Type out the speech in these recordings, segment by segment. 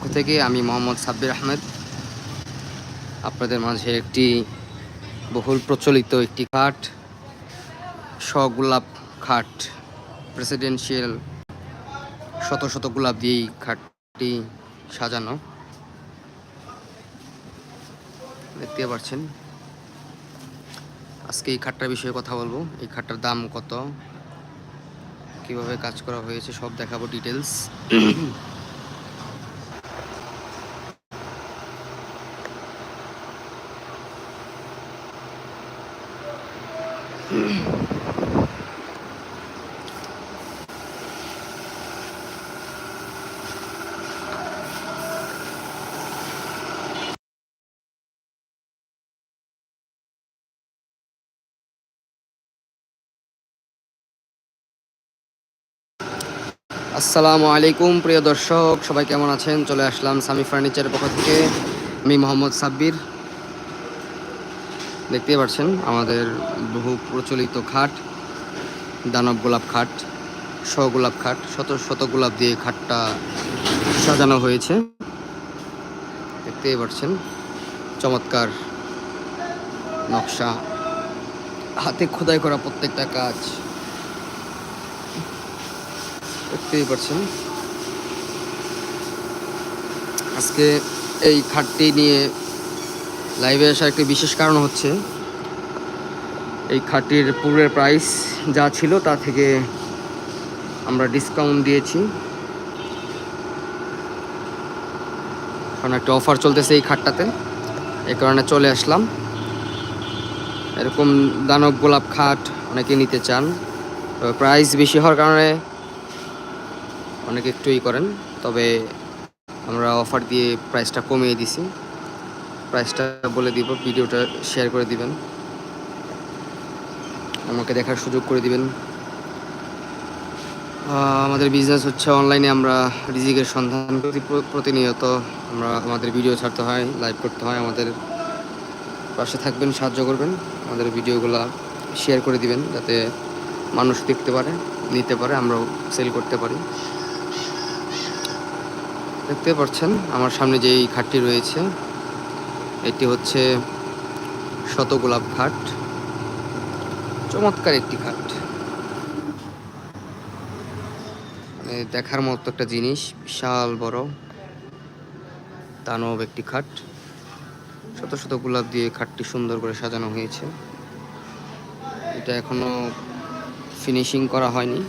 পক্ষ থেকে আমি মোহাম্মদ সাব্বির আহমেদ। আপনাদের মাঝে একটি বহুল প্রচলিত একটি খাট গোলাপ খাট প্রেসিডেন্সিয়াল শত শত গোলাপ দিয়েই খাটটি সাজানো। দেখতে পাচ্ছেন আজকে এই খাটটার বিষয়ে কথা বলব। এই খাটটার দাম কত? কীভাবে কাজ করা হয়েছে? সব দেখাবো ডিটেলস আসসালামু আলাইকুম, প্রিয় দর্শক। সবাই কেমন আছেন? চলে আসলাম সামি ফার্নিচারের পক্ষ থেকে। আমি মোহাম্মদ সাব্বির। দেখতেই পাচ্ছেন আমাদের বহু প্রচলিত খাট, দানব গোলাপ খাট শ গোলাপ খাট, শত শত গোলাপ দিয়ে খাটটা সাজানো হয়েছে। দেখতেই পাচ্ছেন চমৎকার নকশা, হাতে খোদাই করা প্রত্যেকটা কাজ। দেখতেই পাচ্ছেন আজকে এই খাটটি নিয়ে লাইভে আসার একটি বিশেষ কারণ হচ্ছে, এই খাটটির পূর্বের প্রাইস যা ছিল তা থেকে আমরা ডিসকাউন্ট দিয়েছি। কারণ একটা অফার চলতেছে এই খাটটাতে এই কারণে চলে আসলাম। এরকম দানব গোলাপ খাট অনেকে নিতে চান প্রাইস বেশি হওয়ার কারণে অনেকে একটু ই করেন, তবে আমরা অফার দিয়ে প্রাইসটা কমিয়ে দিছি। প্রাইসটা বলে দিব ভিডিওটা শেয়ার করে দিবেন। আমাকে দেখার সুযোগ করে দিবেন। আমাদের বিজনেস হচ্ছে অনলাইনে আমরা রিজিকের সন্ধান করি প্রতিনিয়ত। আমরা আমাদের ভিডিও ছাড়তে হয় লাইভ করতে হয়, আমাদের পাশে থাকবেন, সাহায্য করবেন। আমাদের ভিডিওগুলো শেয়ার করে দিবেন, যাতে মানুষ দেখতে পারে, নিতে পারে, আমরাও সেল করতে পারি। দেখতে পাচ্ছেন, আমার সামনে যেই খাটটি রয়েছে এটি হচ্ছে শত গোলাপ খাট চমৎকার একটি খাট মানে দেখার মতো একটা জিনিস, বিশাল বড়, দানব একটি খাট শত শত গোলাপ দিয়ে খাটটি সুন্দর করে সাজানো হয়েছে। এটা এখনও ফিনিশিং করা হয়নি।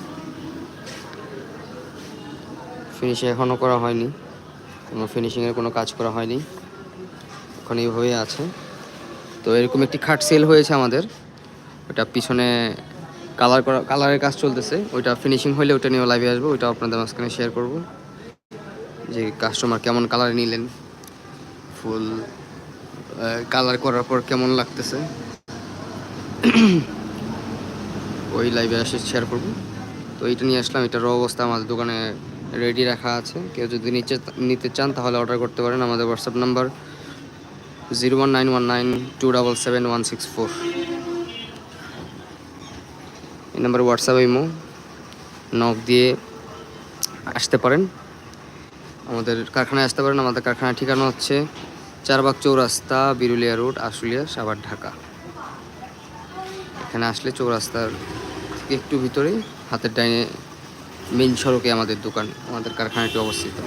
ফিনিশিং এখনও করা হয়নি। কোনো ফিনিশিংয়ের কোনো কাজ করা হয়নি। এখন এইভাবেই আছে। তো এরকম একটি খাট সেল হয়েছে আমাদের। ওটা পিছনে কালার করা কালারের কাজ চলতেছে। ওইটা ফিনিশিং হলে ওটা নিয়ে লাইভে আসব। ওইটা আপনাদের মাঝখানে শেয়ার করব। যে কাস্টমার কেমন কালার নিলেন। ফুল কালার করার পর কেমন লাগতেছে। ওই লাইভে এসে শেয়ার করব। তো এইটা নিয়ে আসলাম। এটার অবস্থা আমাদের দোকানে রেডি রাখা আছে। কেউ যদি নিচে নিতে চান তাহলে অর্ডার করতে পারেন। আমাদের WhatsApp number zero one nine one nine two double seven one six four এই নাম্বার হোয়াটসঅ্যাপ ইমো নক দিয়ে আসতে পারেন। আমাদের কারখানায় আসতে পারেন। আমাদের কারখানার ঠিকানা হচ্ছে চারবাগ চৌরাস্তা, বিরুলিয়া রোড, আশুলিয়া, সাভার, ঢাকা। এখানে আসলে চৌরাস্তার একটু ভিতরে হাতের ডাইনে মেন সড়কে আমাদের দোকান, আমাদের কারখানাটি অবস্থিত।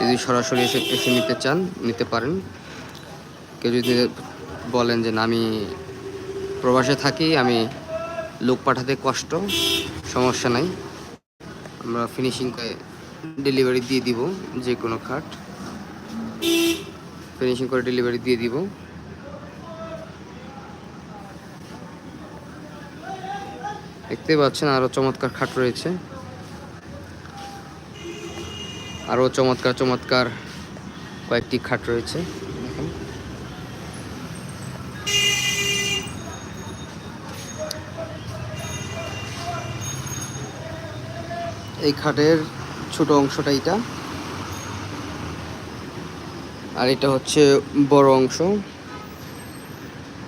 যদি সরাসরি এসে এসে নিতে চান, নিতে পারেন। কেউ যদি বলেন যে আমি প্রবাসে থাকি, আমি লোক পাঠাতে কষ্ট, সমস্যা নাই। আমরা ফিনিশিং করে ডেলিভারি দিয়ে দিব, যে কোনো খাট ফিনিশিং করে ডেলিভারি দিয়ে দিব। দেখতে পাচ্ছেন আরও চমৎকার খাট রয়েছে। আরও চমৎকার চমৎকার কয়েকটি খাট রয়েছে। এই খাটের ছোট অংশটা এটা। আর এটা হচ্ছে বড় অংশ।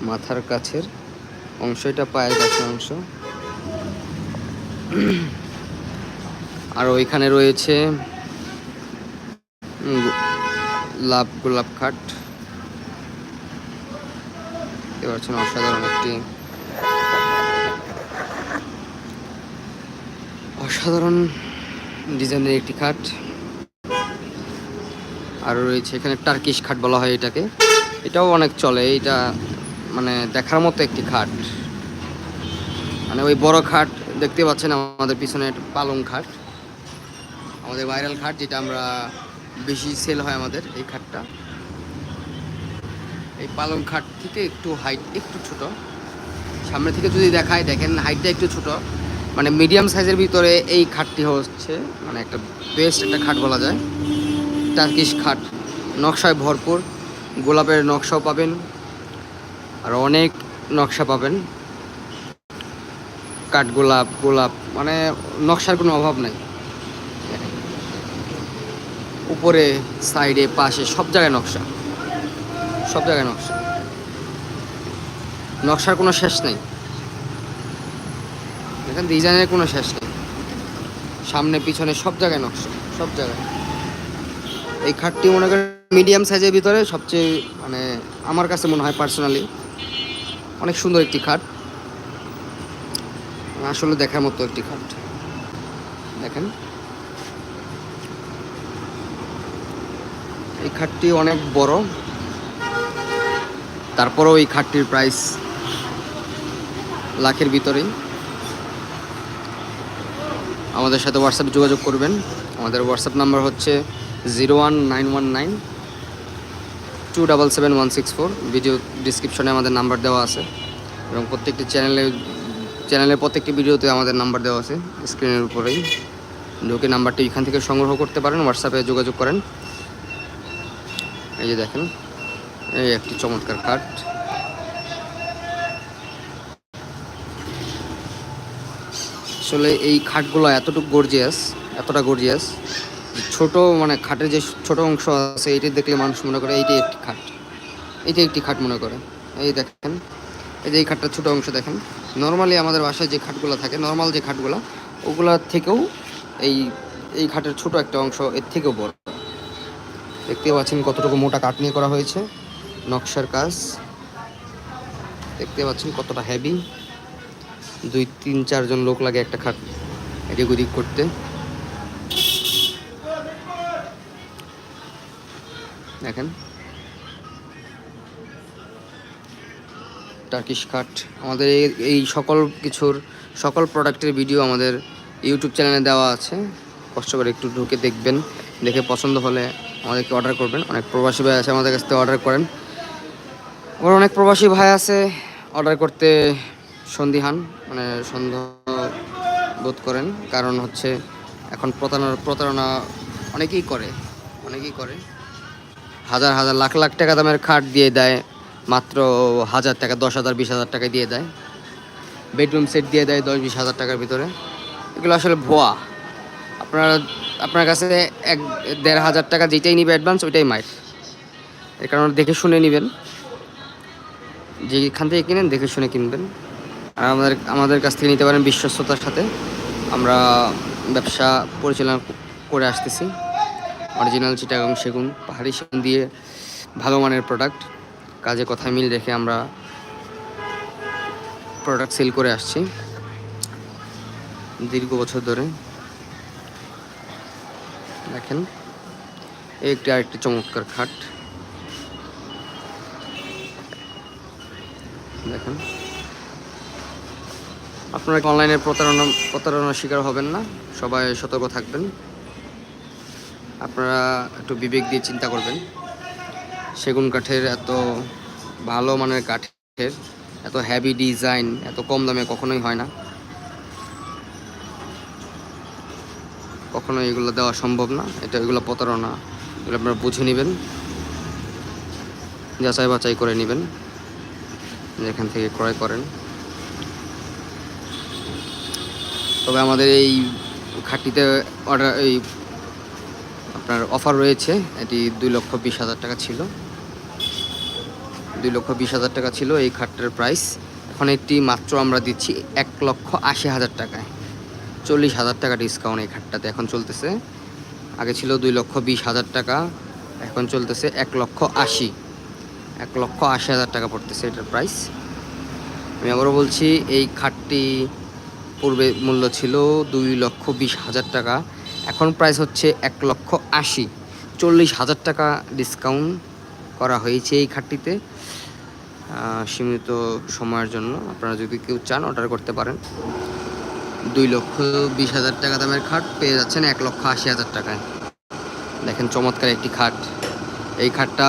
মাথার কাছের অংশ, এটা পায়ের কাছের অংশ। আর ওইখানে রয়েছে লাভ গোলাপ খাট। পাচ্ছেন অসাধারণ একটি অসাধারণ ডিজাইনের একটি খাট। আর রয়েছে এখানে টার্কিশ খাট বলা হয় এটাকে। এটাও অনেক চলে, এটা মানে দেখার মতো একটি খাট। মানে ওই বড় খাট দেখতে পাচ্ছেন আমাদের পিছনে একটা পালং খাট। আমাদের ভাইরাল খাট যেটা আমরা বেশি সেল হয় আমাদের এই খাটটা। এই পালং খাট থেকে একটু হাইট একটু ছোট। সামনে থেকে যদি দেখায়, দেখেন হাইটটা একটু ছোট। মানে মিডিয়াম সাইজের ভিতরে এই খাটটি হচ্ছে মানে একটা বেস্ট একটা খাট বলা যায়। টার্কিশ খাট, নকশায় ভরপুর, গোলাপের নকশাও পাবেন, আর অনেক নকশা পাবেন। কাঠ গোলাপ গোলাপ মানে নকশার কোনো অভাব নাই। উপরে সাইডে পাশে সব জায়গায় নকশা। সব জায়গায় নকশা। নকশার কোনো শেষ নেই। দেখেন ডিজাইনের কোনো শেষ নেই। সামনে, পিছনে সব জায়গায় নকশা, সব জায়গায়। এই খাটটি মনে করেন মিডিয়াম সাইজের ভিতরে সবচেয়ে মানে আমার কাছে মনে হয় পার্সোনালি অনেক সুন্দর একটি খাট। আসলে দেখার মতো একটি খাট। দেখেন। এই খাটটি অনেক বড়। তারপরেও এই খাটটির প্রাইস লাখের ভিতরেই। আমাদের সাথে হোয়াটসঅ্যাপে যোগাযোগ করবেন। আমাদের হোয়াটসঅ্যাপ নাম্বার হচ্ছে zero one nine one nine two double seven one six four video ডিসক্রিপশনে আমাদের নাম্বার দেওয়া আছে। এবং প্রত্যেকটি চ্যানেলে চ্যানেলের প্রত্যেকটি ভিডিওতে আমাদের নাম্বার দেওয়া আছে স্ক্রিনের উপরেই। ঢুকে নাম্বারটি এখান থেকে সংগ্রহ করতে পারেন হোয়াটসঅ্যাপে যোগাযোগ করেন। এই যে দেখেন, এই একটি চমৎকার কাঠ আসলে এই খাটগুলো এতটুকু গর্জিয়াস এতটা গর্জিয়াস ছোট মানে খাটের যে ছোট অংশ আছে এটি দেখলে মানুষ মনে করে এইটাই একটি খাট। এইটাই একটি খাট মনে করে। এই দেখেন, এই যে এই খাটটার ছোট অংশ দেখেন। নর্মালি আমাদের বাসায় যে খাটগুলো থাকে নর্মাল যে খাটগুলো ওগুলোর থেকেও এই এই খাটের ছোট একটা অংশ এর থেকেও বড়। দেখতে পাচ্ছেন কতটুকু মোটা কাঠ নিয়ে করা হয়েছে। নকশার কাজ। দেখতে পাচ্ছেন কতটা হেভি দুই তিন চারজন লোক লাগে একটা খাট এদিক ওদিক করতে। দেখেন। টার্কিশ খাট। আমাদের এই- সকল কিছুর, সকল প্রোডাক্টের ভিডিও আমাদের ইউটিউব চ্যানেলে দেওয়া আছে। কষ্ট করে একটু ঢুকে দেখবেন। দেখে পছন্দ হলে আমাদেরকে অর্ডার করবেন। অনেক প্রবাসী ভাই আছে আমাদের কাছ থেকে অর্ডার করেন। আবার অনেক প্রবাসী ভাই আছে অর্ডার করতে সন্দিহান মানে সন্দেহ বোধ করেন, কারণ হচ্ছে এখন প্রতারণা প্রতারণা অনেকেই করে অনেকেই করে। হাজার হাজার, লাখ লাখ টাকা দামের খাট দিয়ে দেয়, মাত্র হাজার টাকা, দশ হাজার, বিশ হাজার টাকা দিয়ে দেয়। বেডরুম সেট দিয়ে দেয় দশ, বিশ হাজার টাকার ভিতরে। এগুলো আসলে ভুয়া। আপনার আপনার কাছে এক, দেড় হাজার টাকা যেটাই নিবে অ্যাডভান্স ওইটাই মাইর। এর কারণে দেখে শুনে নেবেন। যেখান থেকে কিনেন, দেখে শুনে কিনবেন। আর আমাদের আমাদের কাছ থেকে নিতে পারেন বিশ্বস্ততার সাথে। আমরা ব্যবসা পরিচালনা করে আসতেছি। অরিজিনাল চিটাগাং সেগুন পাহাড়ি সেগুন দিয়ে ভালো মানের প্রোডাক্ট কাজে কথায় মিল রেখে আমরা প্রোডাক্ট সেল করে আসছি। দীর্ঘ বছর ধরে। দেখেন একটি আরেকটি চমৎকার খাট। দেখেন। আপনারা অনলাইনে প্রতারণা, প্রতারণার শিকার হবেন না? সবাই সতর্ক থাকবেন। আপনারা একটু বিবেক দিয়ে চিন্তা করবেন। সেগুন কাঠের এত ভালো মানের কাঠের, এত হ্যাভি ডিজাইন এত কম দামে কখনোই হয় না। কখনো এগুলো দেওয়া সম্ভব না। এটা এগুলো প্রতারণা। এগুলো আপনারা বুঝে নেবেন। যাচাই বাছাই করে নেবেন। যেখান থেকে ক্রয় করেন। তবে আমাদের এই খাটটিতে অর্ডার এই আপনার অফার রয়েছে। এটি দুই লক্ষ বিশ হাজার টাকা ছিল। দুই লক্ষ বিশ হাজার টাকা ছিল এই খাটটার প্রাইস এখন এটি মাত্র আমরা দিচ্ছি এক লক্ষ আশি হাজার টাকায়। চল্লিশ হাজার টাকা ডিসকাউন্ট এই খাটটাতে এখন চলতেছে। আগে ছিল দুই লক্ষ বিশ হাজার টাকা, এখন চলতেছে এক লক্ষ আশি। এক লক্ষ আশি হাজার টাকা পড়তেছে এটার প্রাইস আমি আবারও বলছি, এই খাটটি পূর্বে মূল্য ছিল দুই লক্ষ বিশ হাজার টাকা। এখন প্রাইস হচ্ছে এক লক্ষ আশি। চল্লিশ হাজার টাকা ডিসকাউন্ট করা হয়েছে এই খাটটিতে। সীমিত সময়ের জন্য আপনারা যদি কেউ চান অর্ডার করতে পারেন। দুই লক্ষ বিশ হাজার টাকা দামের খাট পেয়ে যাচ্ছেন এক লক্ষ আশি হাজার টাকায়। দেখেন চমৎকার একটি খাট। এই খাটটা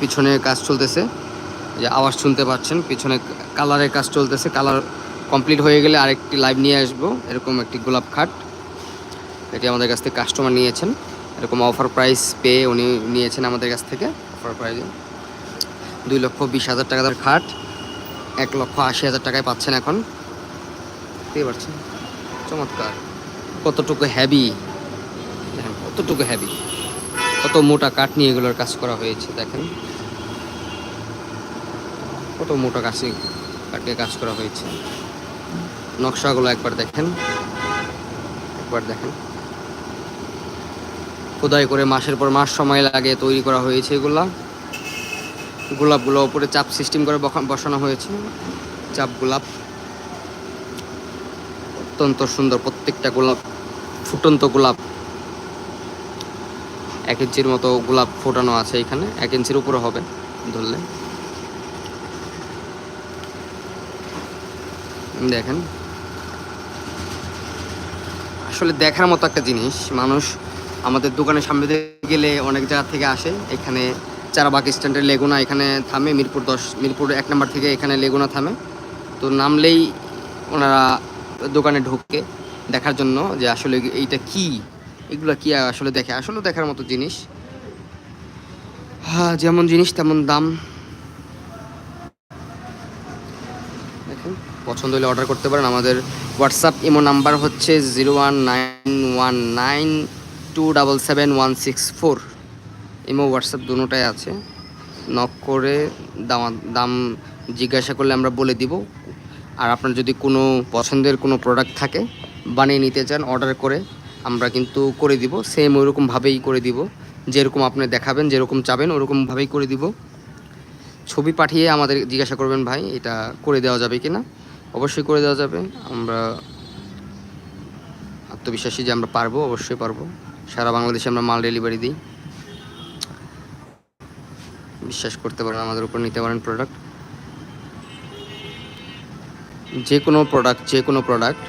পিছনে কাজ চলতেছে। যে আওয়াজ শুনতে পাচ্ছেন, পিছনে কালারের কাজ চলতেছে। কালার কমপ্লিট হয়ে গেলে আরেকটি লাইভ নিয়ে আসব। এরকম একটি গোলাপ খাট। এটি আমাদের কাছ থেকে কাস্টমার নিয়েছেন। এরকম অফার প্রাইস পেয়ে উনি নিয়েছেন আমাদের কাছ থেকে। অফার প্রাইসে দুই লক্ষ বিশ হাজার টাকা খাট। এক লক্ষ আশি হাজার টাকায় পাচ্ছেন এখন। দেখতে পাচ্ছেন? চমৎকার। কতটুকু হ্যাভি দেখেন, কতটুকু হ্যাভি কত মোটা কাঠ নিয়ে এগুলোর কাজ করা হয়েছে, দেখেন। কত মোটা কাশি কাঠে কাজ করা হয়েছে। নকশাগুলো একবার দেখেন। একবার দেখেন। খোদাই করে মাসের পর মাস সময় লাগে, তৈরি করা হয়েছে এগুলা। গোলাপগুলো উপরে চাপ সিস্টেম করে বসানো হয়েছে। চাপ গোলাপ। অত্যন্ত সুন্দর প্রত্যেকটা গোলাপ, ফুটন্ত গোলাপ। এক ইঞ্চির মতো গোলাপ ফোটানো আছে এখানে, এক ইঞ্চির উপরে হবে ধরলে। দেখেন। আসলে দেখার মতো একটা জিনিস। মানুষ আমাদের দোকানের সামনে গেলে অনেক জায়গা থেকে আসে। এখানে চারাবাগ স্ট্যান্ডের লেগুনা এখানে থামে, মিরপুর দশ, মিরপুর এক নম্বর থেকে এখানে লেগুনা থামে। তো নামলেই ওনারা দোকানে ঢোকে দেখার জন্য যে আসলে এইটা কি? এগুলো কি আসলে দেখে? আসলে দেখার মতো জিনিস। হ্যাঁ যেমন জিনিস তেমন দাম দেখেন পছন্দ হলে অর্ডার করতে পারেন। আমাদের হোয়াটসঅ্যাপ ইমো নাম্বার হচ্ছে zero one nine one nine two double seven one six four imo WhatsApp দুটোটাই আছে। নক করে দাম দাম জিজ্ঞাসা করলে আমরা বলে দিব। আর আপনার যদি কোনো পছন্দের কোনো প্রোডাক্ট থাকে, বানিয়ে নিতে চান অর্ডার করে, আমরা কিন্তু করে দিব। সেম ওইরকমভাবেই করে দিব। যেরকম আপনি দেখাবেন, যেরকম চাবেন ওরকমভাবেই করে দিব। ছবি পাঠিয়ে আমাদের জিজ্ঞাসা করবেন, ভাই, এটা করে দেওয়া যাবে কি না অবশ্যই করে দেওয়া যাবে। আমরা আত্মবিশ্বাসী যে আমরা পারব, অবশ্যই পারব। সারা বাংলাদেশে আমরা মাল ডেলিভারি দিই। বিশ্বাস করতে পারেন, আমাদের উপর নিতে পারেন প্রোডাক্ট যে কোনো প্রোডাক্ট যে কোনো প্রোডাক্ট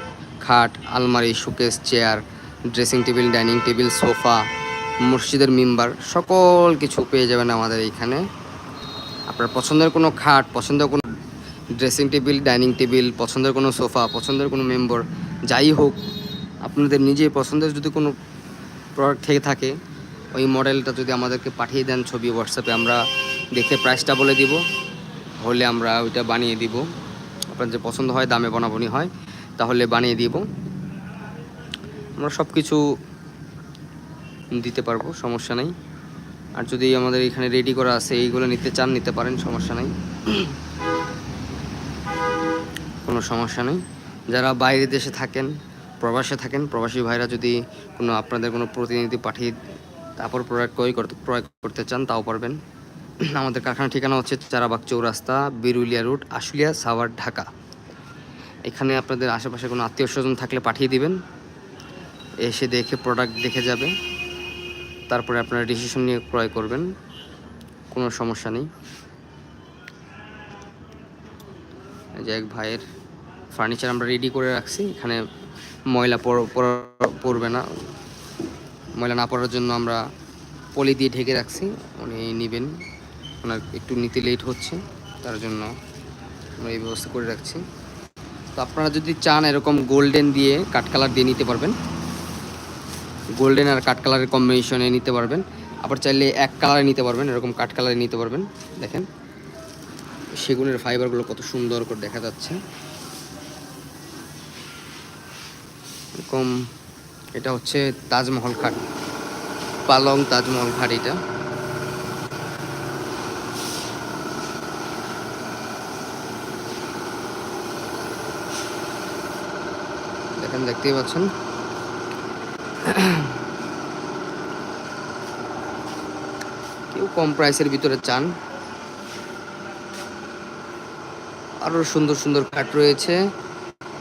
খাট, আলমারি showcase chair dressing table dining table sofa মসজিদের মেম্বার সকল কিছু পেয়ে যাবেন আমাদের এইখানে। আপনার পছন্দের কোনো খাট, পছন্দের কোনো ড্রেসিং টেবিল ডাইনিং টেবিল পছন্দের কোনো সোফা পছন্দের কোনো মেম্বার যাই হোক, আপনাদের নিজের পছন্দের যদি কোনো প্রোডাক্ট থেকে থাকে, ওই মডেলটা যদি আমাদেরকে পাঠিয়ে দেন ছবি হোয়াটসঅ্যাপে আমরা দেখে প্রাইসটা বলে দিব। হলে আমরা ওইটা বানিয়ে দিব। আপনার যে পছন্দ হয়, দামে বনাবনি হয়, তাহলে বানিয়ে দিব। আমরা সব কিছু দিতে পারব, সমস্যা নেই। আর যদি আমাদের এখানে রেডি করা আছে, এইগুলো নিতে চান, নিতে পারেন, সমস্যা নেই। কোনো সমস্যা নেই। যারা বাইরে দেশে থাকেন, প্রবাসে থাকেন, প্রবাসী ভাইরা যদি কোনো আপনাদের কোনো প্রতিনিধি পাঠিয়ে তারপর প্রোডাক্ট ক্রয় করতে ক্রয় করতে চান, তাও পারবেন। আমাদের কারখানার ঠিকানা হচ্ছে চারাবাগ চৌরাস্তা, বিরুলিয়া রুট আশুলিয়া, সাভার, ঢাকা। এখানে আপনাদের আশেপাশে কোনো আত্মীয় স্বজন থাকলে পাঠিয়ে দিবেন। এসে দেখে প্রোডাক্ট দেখে যাবে। তারপরে আপনারা ডিসিশন নিয়ে ক্রয় করবেন। কোনো সমস্যা নেই। যে এক ভাইয়ের ফার্নিচার আমরা রেডি করে রাখছি। এখানে ময়লা পড়- পড়- পড়বে না। ময়লা না পড়ার জন্য আমরা পলি দিয়ে ঢেকে রাখছি। উনি নেবেন। ওনার একটু নিতে লেট হচ্ছে। তার জন্য আমরা এই ব্যবস্থা করে রাখছি। তো আপনারা যদি চান এরকম গোল্ডেন দিয়ে কাঠ কালার দিয়ে নিতে পারবেন। গোল্ডেন আর কাঠ কালারের কম্বিনেশনে নিতে পারবেন। আবার চাইলে এক কালারে নিতে পারবেন। এরকম কাঠ কালারে নিতে পারবেন। দেখেন, সেগুনের ফাইবারগুলো কত সুন্দর করে দেখা যাচ্ছে। এরকম এটা হচ্ছে তাজমহল খাট। পালং তাজমহল খাট এটা। দেখেন, দেখতেই পাচ্ছেন। কেউ কম প্রাইসের ভিতরে চান। আরও সুন্দর সুন্দর কাঠ রয়েছে।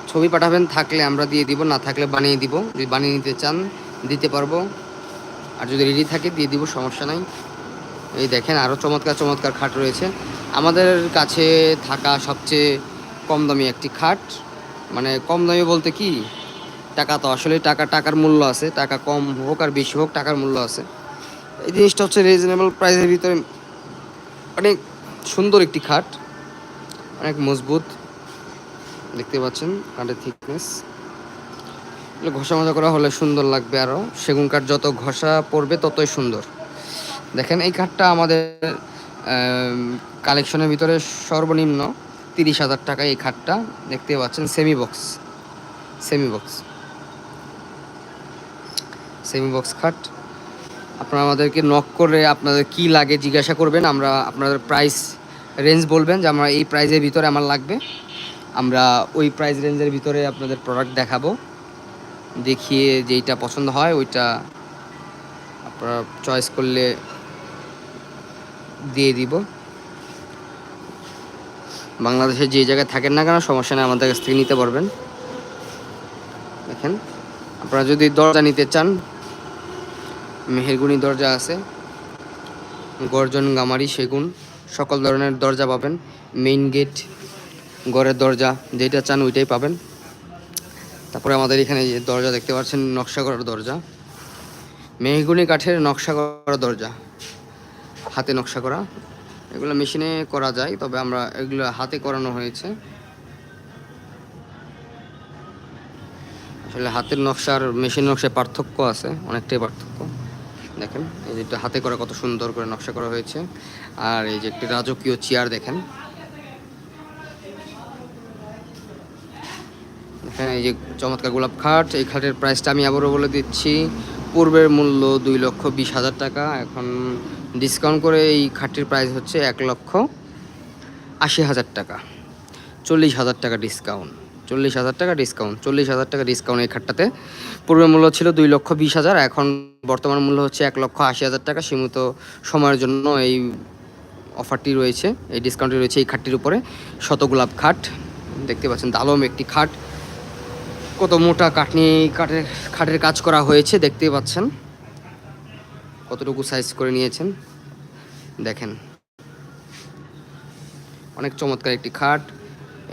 ছবি পাঠাবেন, থাকলে আমরা দিয়ে দিব, না থাকলে বানিয়ে দিব। যদি বানিয়ে নিতে চান, দিতে পারব। আর যদি রেডি থাকে, দিয়ে দিব, সমস্যা নাই। এই দেখেন আরও চমৎকার চমৎকার খাট রয়েছে। আমাদের কাছে থাকা সবচেয়ে কম দামি একটি খাট। মানে কম দামি বলতে কি? টাকা তো আসলে টাকা, টাকার মূল্য আছে। টাকা কম হোক আর বেশি হোক, টাকার মূল্য আছে। এই জিনিসটা হচ্ছে রিজনেবল প্রাইসের ভিতরে অনেক সুন্দর একটি খাট। অনেক মজবুত। দেখতে পাচ্ছেন কাঠের থিকনেস এগুলো ঘষা মজা করা হলে সুন্দর লাগবে আরও সেগুন কাঠ যত ঘষা পড়বে ততই সুন্দর। দেখেন এই কাঠটা আমাদের কালেকশনের ভিতরে সর্বনিম্ন তিরিশ হাজার টাকা এই খাটটা দেখতে পাচ্ছেন semi box semi box semi box খাট আপনারা আমাদেরকে নক করে আপনাদের কি লাগে জিজ্ঞাসা করবেন। আমরা আপনাদের প্রাইস রেঞ্জ বলবেন যে আমরা এই প্রাইজের ভিতরে আমার লাগবে। আমরা ওই প্রাইস রেঞ্জের ভিতরে আপনাদের প্রোডাক্ট দেখাবো। দেখিয়ে যেইটা পছন্দ হয় ওইটা আপনারা চয়েস করলে দিয়ে দিব। বাংলাদেশে যে জায়গায় থাকেন না কেন, সমস্যা নেই, আমাদের কাছ থেকে নিতে পারবেন। দেখেন, আপনারা যদি দরজা নিতে চান, মেহেরগুনি দরজা আছে, গর্জন গামারি সেগুন, সকল ধরনের দরজা পাবেন। মেইন গেট ঘরের দরজা যেটা চান ওইটাই পাবেন। তারপরে আমাদের এখানে যে দরজা দেখতে পাচ্ছেন নকশা করার দরজা। মেহগুনি কাঠের নকশা করা দরজা। হাতে নকশা করা। এগুলো মেশিনে করা যায়, তবে আমরা এগুলো হাতে করানো হয়েছে। আসলে হাতের নকশা আর মেশিন নকশায় পার্থক্য আছে, অনেকটাই পার্থক্য। দেখেন, এই যেটা হাতে করা কত সুন্দর করে নকশা করা হয়েছে। আর এই যে একটি রাজকীয় চেয়ার দেখেন। দেখেন এই যে চমৎকার গোলাপ খাট, এই খাটের প্রাইসটা আমি আবারও বলে দিচ্ছি। পূর্বের মূল্য দুই লক্ষ বিশ হাজার টাকা, এখন ডিসকাউন্ট করে এই খাটটির প্রাইস হচ্ছে এক লক্ষ আশি হাজার টাকা। চল্লিশ হাজার টাকা ডিসকাউন্ট চল্লিশ হাজার টাকা ডিসকাউন্ট চল্লিশ হাজার টাকা ডিসকাউন্ট এই খাটটাতে। পূর্বের মূল্য ছিল দুই লক্ষ বিশ হাজার, এখন বর্তমান মূল্য হচ্ছে এক লক্ষ আশি হাজার টাকা। সীমিত সময়ের জন্য এই অফারটি রয়েছে, এই ডিসকাউন্টটি রয়েছে এই খাটটির উপরে। শত গোলাপ খাট, দেখতে পাচ্ছেন দালম একটি খাট। কত মোটা কাটনি কাঠের খাটের কাজ করা হয়েছে, দেখতেই পাচ্ছেন। কতটুকু সাইজ করে নিয়েছেন, দেখেন। অনেক চমৎকার একটি খাট।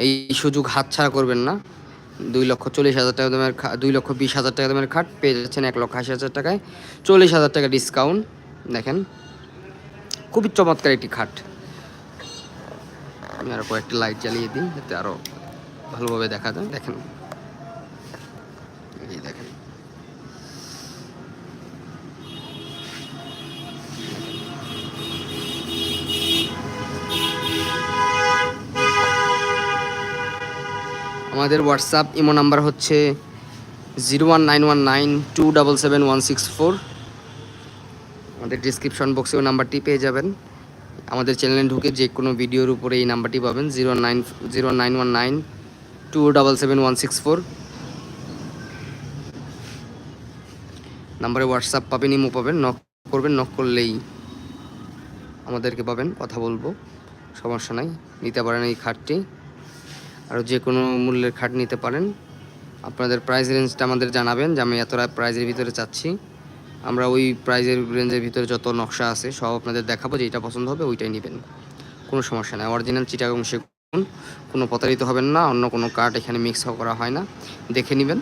এই সুযোগ হাতছাড়া করবেন না। দুই লক্ষ চল্লিশ হাজার টাকা দামের দুই লক্ষ বিশ হাজার টাকা দামের খাট পেয়ে যাচ্ছেন এক লক্ষ আশি হাজার টাকায়। চল্লিশ হাজার টাকা ডিসকাউন্ট দেখেন। খুবই চমৎকার একটি খাট। আমি আরও কয়েকটি লাইট জ্বালিয়ে দিই, যাতে আরও ভালোভাবে দেখা যায়। দেখেন। আমাদের হোয়াটসঅ্যাপ ইমো নাম্বার হচ্ছে zero one nine one nine two double seven one six four আমাদের ডিসক্রিপশন বক্সে ওই নাম্বারটি পেয়ে যাবেন। আমাদের চ্যানেলে ঢুকে যে কোনো ভিডিওর উপরে এই নাম্বারটি পাবেন zero nine zero nine one nine two double seven one six four নাম্বারে হোয়াটসঅ্যাপ পাবেন, ইমো পাবেন নক করবেন নক করলেই আমাদেরকে পাবেন, কথা বলব, সমস্যা নাই, নিতে পারেন এই খাটটি। আরও যে কোনো মূল্যের খাট নিতে পারেন। আপনাদের প্রাইস রেঞ্জটা আমাদের জানাবেন যে আমি এতটা প্রাইজের ভিতরে চাচ্ছি। আমরা ওই প্রাইজের রেঞ্জের ভিতরে যত নকশা আছে, সব আপনাদের দেখাবো যেটা পছন্দ হবে ওইটাই নেবেন। কোনো সমস্যা নাই। অরিজিনাল চিটাগং সেগুন কোনো প্রতারিত হবেন না, অন্য কোনো কার্ড এখানে মিক্স করা হয় না। দেখে নেবেন।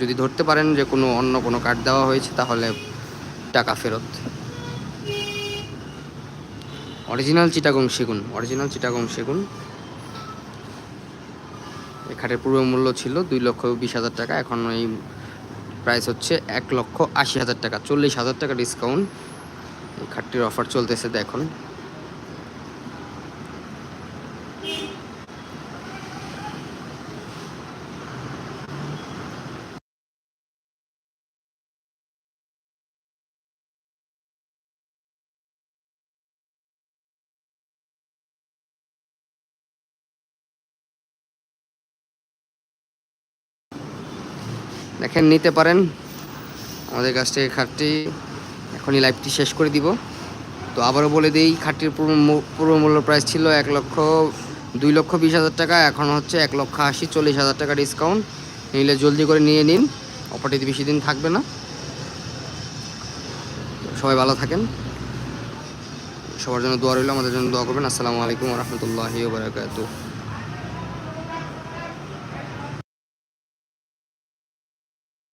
যদি ধরতে পারেন যে কোনো অন্য কোনো কার্ড দেওয়া হয়েছে, তাহলে টাকা ফেরত। অরিজিনাল চিটাগং সেগুন অরিজিনাল চিটাগং সেগুন এই খাটের পূর্ব মূল্য ছিল দুই লক্ষ বিশ হাজার টাকা। এখন এই প্রাইস হচ্ছে এক লক্ষ আশি হাজার টাকা, চল্লিশ হাজার টাকা ডিসকাউন্ট এই খাটটির অফার চলতেছে দেখুন। দেখেন, নিতে পারেন। আমাদের কাছ থেকে খাটটি এখনই লাইভটি শেষ করে দিব। তো আবারও বলে দিই, খাটটির পূর্ব মূল্য প্রাইস ছিল এক লক্ষ, দুই লক্ষ বিশ হাজার টাকা। এখন হচ্ছে এক লক্ষ আশি, চল্লিশ হাজার টাকা ডিসকাউন্ট নিলে জলদি করে নিয়ে নিন। অফারটি বেশি দিন থাকবে না। সবাই ভালো থাকেন। সবার জন্য দোয়া রইল। আমাদের জন্য দোয়া করবেন। আসসালামু আলাইকুম রহমতুল্লাহি বারাকাতুহ।